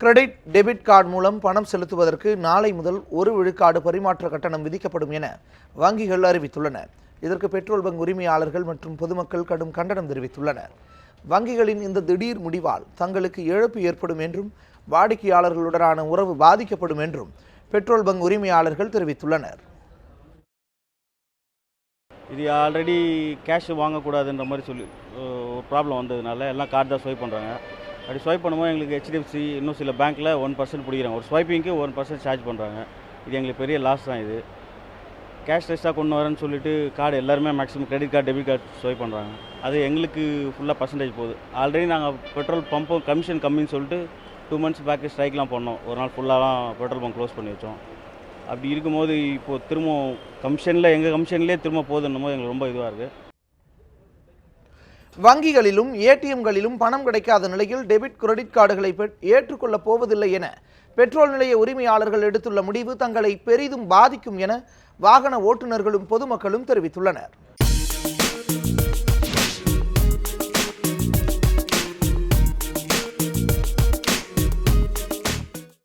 Credit debit card மூலம் பணம் செலுத்துவதற்கு நாளை முதல் ஒரு விழுக்காடு பரிமாற்ற கட்டணம் விதிக்கப்படும் என வங்கிகள் அறிவித்துள்ளன. இதற்கு பெட்ரோல் பங்க் உரிமையாளர்கள் மற்றும் பொதுமக்கள் கடும் கண்டனம் தெரிவித்துள்ளனர். வங்கிகளின் இந்த திடீர் முடிவால் தங்களுக்கு இழப்பு ஏற்படும் என்றும் வாடிக்கையாளர்களுடனான உறவு பாதிக்கப்படும் என்றும் பெட்ரோல் பங்க் உரிமையாளர்கள் தெரிவித்துள்ளனர். இது ஆல்ரெடி கேஷ் வாங்கக்கூடாதுன்ற மாதிரி சொல்லி ப்ராப்ளம் வந்ததுனால எல்லாம் கார்டு தான் ஸ்வைப் பண்ணுறாங்க அப்படி ஸ்வைப் பண்ணும்போது எங்களுக்கு ஹெச்டிஎஃப்சி இன்னும் சில பேங்க்கில் ஒன் பர்சன்ட் பிடிக்கிறாங்க ஒரு ஸ்வைப்பிங்க்கு ஒன் பர்சன்ட் சார்ஜ் பண்ணுறாங்க இது எங்களுக்கு பெரிய லாஸ் தான் இது. கேஷ் லெஸ்ஸாக கொண்டு வரேன்னு சொல்லிட்டு கார்டு எல்லாருமே maximum credit card debit card swipe பண்ணுறாங்க அது எங்களுக்கு ஃபுல்லாக பர்சன்டேஜ் போகுது. ஆல்ரெடி நாங்கள் பெட்ரோல் பம்பும் கமிஷன் கம்மின்னு சொல்லிட்டு டூ மந்த்ஸ் பேக்கு ஸ்ட்ரைக்லாம் பண்ணோம். ஒரு நாள் ஃபுல்லாலாம் பெட்ரோல் பம்ப் க்ளோஸ் பண்ணி வச்சோம். அப்படி இருக்கும்போது இப்போது திரும்ப கமிஷனில் எங்கள் கமிஷன்லேயே திரும்ப போகுதுன்னும் போது எங்களுக்கு ரொம்ப இதுவாக இருக்குது வங்கிகளிலும் ஏடிஎம்களிலும் பணம் கிடைக்காத நிலையில் டெபிட் கிரெடிட் கார்டுகளை ஏற்றுக்கொள்ளப் போவதில்லை என பெட்ரோல் நிலைய உரிமையாளர்கள் எடுத்துள்ள முடிவு தங்களை பெரிதும் பாதிக்கும் என வாகன ஓட்டுநர்களும் பொதுமக்களும் தெரிவித்துள்ளனர்.